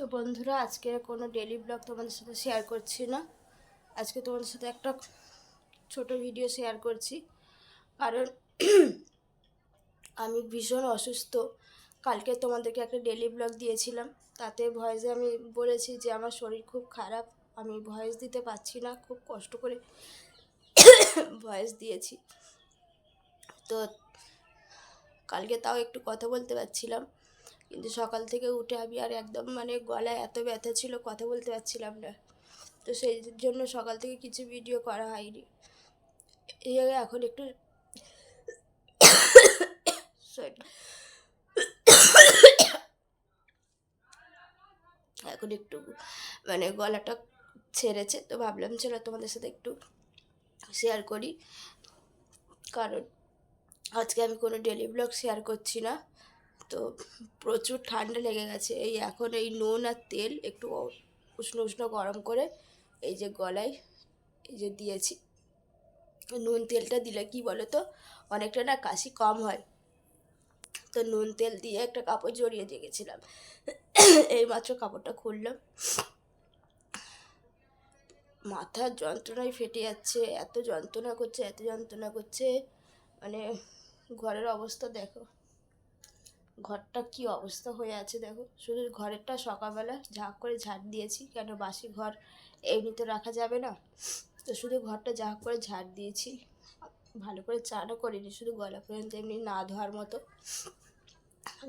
তো বন্ধুরা আজকে কোনো ডেলি ব্লগ তোমাদের সাথে শেয়ার করছি না। আজকে তোমাদের সাথে একটা ছোট ভিডিও শেয়ার করছি। কারণ আমি ভীষণ অসুস্থ। কালকে তোমাদেরকে একটা ডেলি ব্লগ দিয়েছিলাম। তাতে ভয়েসে আমি বলেছি যে, আমার শরীর খুব খারাপ। আমি ভয়েস দিতে পারছি না। খুব কষ্ট করে ভয়েস দিয়েছি। তো কালকে তাও একটু কথা বলতে পারছিলাম। কিন্তু সকাল থেকে উঠে আমি আর একদম মানে গলায় এত ব্যথা ছিল, কথা বলতে পারছিলাম না। তো সেই জন্য সকাল থেকে কিছু ভিডিও করা হয়নি। এই এখন একটু Sorry. এখন একটু মানে গলাটা ছেড়েছে, তো ভাবলাম চলো তোমাদের সাথে একটু শেয়ার করি। কারণ আজকে আমি কোনো ডেলি ব্লগ শেয়ার করছি না। তো প্রচুর ঠান্ডা লেগে গেছে। এই এখন এই নুন আর তেল একটু উষ্ণ উষ্ণ গরম করে এই যে গলায় এই যে দিয়েছি। নুন তেলটা দিলে কি বলো তো অনেকটা না কাশি কম হয়। তো নুন তেল দিয়ে একটা কাপড় জড়িয়ে দিয়ে গেছিলাম। এইমাত্র কাপড়টা খুললাম। মাথার যন্ত্রণায় ফেটে যাচ্ছে, এত যন্ত্রণা করছে, এত যন্ত্রণা করছে। মানে ঘরের অবস্থা দেখো। ঘরটা কি অবস্থা হয়ে আছে দেখো। শুধু ঘরেরটা সকালবেলা ঝাঁক করে ঝাড় দিয়েছি, কেন বাসি ঘর এমনিতে রাখা যাবে না? তো শুধু ঘরটা ঝাঁক করে ঝাড় দিয়েছি, ভালো করে চানও করিনি, শুধু গলা পর্যন্ত এমনি না ধোয়ার মতো।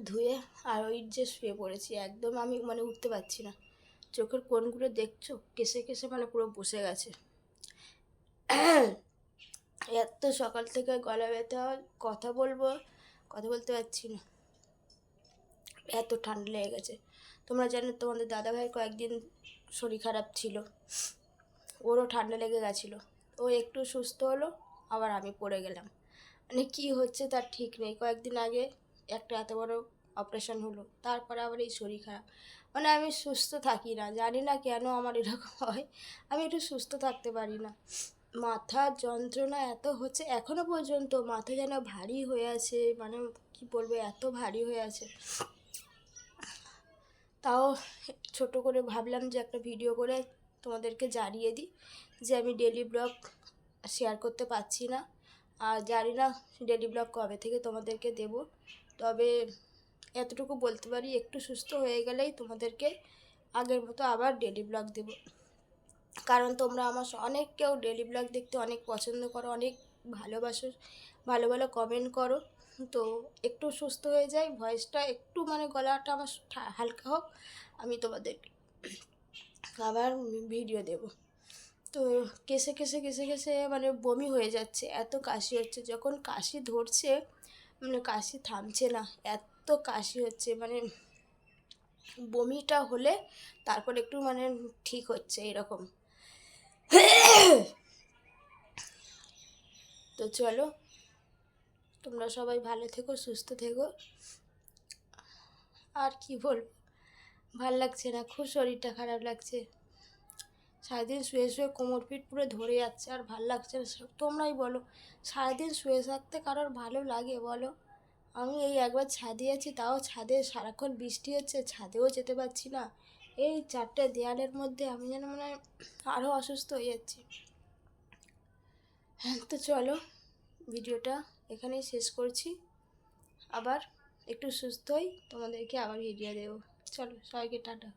ধুয়ে আর ওই যে শুয়ে পড়েছি, একদম আমি মানে উঠতে পারছি না। চোখের কোনগুলো দেখছ? কেসে কেসে মানে পুরো বসে গেছে। এত সকাল থেকে গলা ব্যথা, কথা বলব, কথা বলতে পারছি না। এত ঠান্ডা লেগে গেছে। তোমরা জানো তোমাদের দাদাভাই কয়েকদিন শরীর খারাপ ছিল। ওরও ঠান্ডা লেগে গেছিল। ও একটু সুস্থ হলো, আবার আমি পড়ে গেলাম। মানে কি হচ্ছে তার ঠিক নেই। কয়েকদিন আগে একটা এত বড় অপারেশন হলো, তারপরে আবার এই শরীর খারাপ। মানে আমি সুস্থ থাকি না, জানি না কেন আমার এরকম হয়। আমি একটু সুস্থ থাকতে পারি না। মাথার যন্ত্রণা এত হচ্ছে এখনও পর্যন্ত মাথা যেন ভারী হয়ে আছে মানে কি বলব, এত ভারী হয়ে আছে। তাও ছোট করে ভাবলাম যে একটা ভিডিও করে তোমাদেরকে জানিয়ে দিই যে আমি ডেলি ব্লগ শেয়ার করতে পারছি না। আর জানি না ডেলি ব্লগ কবে থেকে তোমাদেরকে দেব। তবে এতটুকু বলতে পারি, একটু সুস্থ হয়ে গেলেই তোমাদেরকে আগের মতো আবার ডেলি ব্লগ দেব। কারণ তোমরা আমার অনেক কেউ ডেলি ব্লগ দেখতে অনেক পছন্দ করো, অনেক ভালোবাসো, ভালো ভালো কমেন্ট করো। তো একটু সুস্থ হয়ে যায় ভয়েসটা একটু মানে গলাটা আমার হালকা হোক, আমি তোমাদেরকে আবার ভিডিও দেব। তো কেসে কেসে কেসে কেসে মানে বমি হয়ে যাচ্ছে, এত কাশি হচ্ছে, যখন কাশি ধরছে মানে কাশি থামছে না, এত কাশি হচ্ছে মানে বমিটা হলে তারপর একটু মানে ঠিক হচ্ছে এরকম। তো চলো তোমরা সবাই ভালো থেকো, সুস্থ থেকো। আর কি বলব? ভালো লাগছে না, খুব শরীরটা খারাপ লাগছে। সারাদিন শুয়ে শুয়ে কোমর পিঠ পুরো ধরে যাচ্ছে, আর ভালো লাগছে না তোমরাই বলো, সারাদিন শুয়ে থাকতে কারোর ভালো লাগে বলো? আমি এই একবার ছাদে আছি, তাও ছাদে সারাক্ষণ বৃষ্টি হচ্ছে, ছাদেও যেতে পারছি না। এই চারটে দেয়ালের মধ্যে আমি যেন মনে হয় আরও অসুস্থ হয়ে যাচ্ছি। হ্যাঁ তো চলো, ভিডিওটা এখানেই শেষ করছি। আবার একটু সুস্থ তোমাদেরকে আবার ভিডিও দেবো। চলো সবাইকে টাটা।